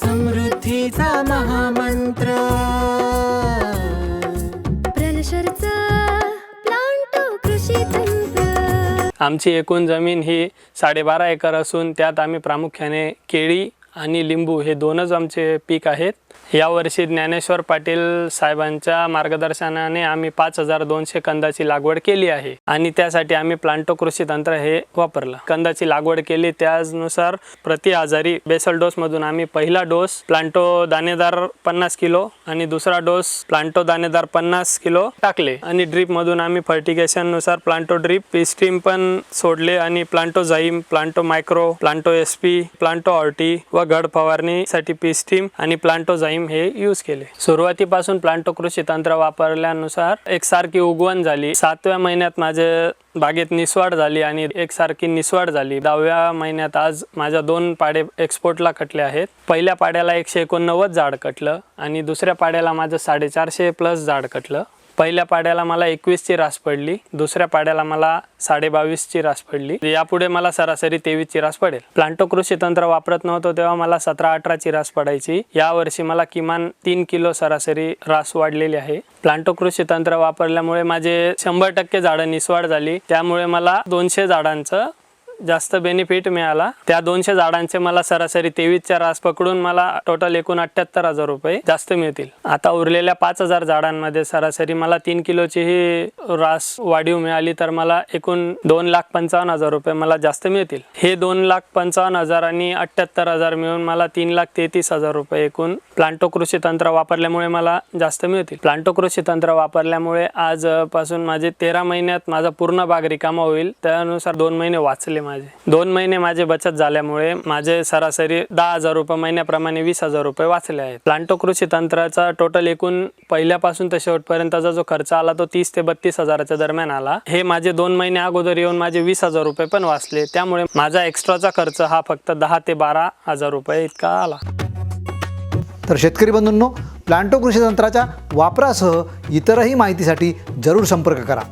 समृद्धीचा महामंत्र. प्रलशरचा प्लांटो कृषी तंत्र आमची एकूण जमीन ही साडेबारा एकर असून त्यात आम्ही प्रामुख्याने केळी आणि लिंबू हे दोनच आमचे पीक आहेत. यावर्षी ज्ञानेश्वर पाटील साहेबांच्या मार्गदर्शनाने आम्ही पाच हजार दोनशे कंदाची लागवड केली आहे. आणि त्यासाठी आम्ही प्लांटो कृषी तंत्र हे वापरलं. कंदाची लागवड केली. त्यानुसार प्रति आजारी बेसल डोसमधून आम्ही पहिला डोस प्लांटो दाणेदार पन्नास किलो आणि दुसरा डोस प्लांटो दाणेदार पन्नास किलो टाकले. आणि ड्रीपमधून आम्ही फर्टिगेशननुसार प्लांटो ड्रीप स्ट्रीम पण सोडले आणि Planto zyme Planto micro Planto S P Planto ऑर्टी व घड फवारणीसाठी पीस्ट्रीम आणि प्लांटो झाईम हे यूज केले. सुरुवातीपासून प्लांटो कृषी तंत्र वापरल्यानुसार एकसारखी उगवण झाली. सातव्या महिन्यात माझे बागेत निसवाड झाली आणि एकसारखी निसवाड झाली. दहाव्या महिन्यात आज माझ्या दोन पाडे एक्सपोर्टला कटले आहेत. पहिल्या पाड्याला एकशे एकोणनव्वद झाड कटलं आणि दुसऱ्या पाड्याला माझं साडेचारशे प्लस झाड कटलं. पहिल्या पाड्याला मला एकवीसची रास पडली दुसऱ्या पाड्याला मला साडेबावीसची रास पडली. यापुढे मला सरासरी तेवीसची रास पडेल. प्लांटो कृषी तंत्र वापरत नव्हतो तेव्हा मला सतरा अठराची रास पडायची. यावर्षी मला किमान तीन किलो सरासरी रास वाढलेली आहे. प्लांटो कृषी तंत्र वापरल्यामुळे माझे शंभर टक्के झाडं निस्वाड झाली. त्यामुळे मला दोनशे झाडांचं जास्त बेनिफिट मिळाला. त्या दोनशे झाडांचे मला सरासरी तेवीसच्या रास पकडून मला टोटल एकूण अठ्याहत्तर हजार रुपये जास्त मिळतील. आता उरलेल्या पाच हजार झाडांमध्ये सरासरी मला तीन किलोची ही रास वाढीव मिळाली तर मला एकूण दोन लाख पंचावन्न हजार रुपये मला जास्त मिळतील. हे दोन लाख पंचावन्न हजार आणि अठ्याहत्तर हजार मिळून मला तीन लाख तेहतीस हजार रुपये एकूण प्लांटो कृषी तंत्र वापरल्यामुळे मला जास्त मिळतील. प्लांटो कृषी तंत्र वापरल्यामुळे आजपासून माझे तेरा महिन्यात माझा पूर्ण बाग रिकामा होईल. त्यानुसार दोन महिने वाचले माझे. दोन महिने माझे बचत झाल्यामुळे माझे सरासरी दहा हजार रुपये महिन्याप्रमाणे वीस हजार रुपये वाचले आहेत. प्लांटो कृषी तंत्राचा टोटल एकूण पहिल्यापासून ते शेवटपर्यंतचा जो खर्च आला तो तीस ते बत्तीस हजाराच्या दरम्यान आला. हे माझे दोन महिने अगोदर येऊन माझे वीस हजार रुपये पण वाचले. त्यामुळे माझा एक्स्ट्राचा खर्च हा फक्त दहा ते बारा हजार रुपये इतका आला. तर शेतकरी बंधूंनो प्लांटो कृषी तंत्राच्या वापरासह इतरही माहितीसाठी जरूर संपर्क करा.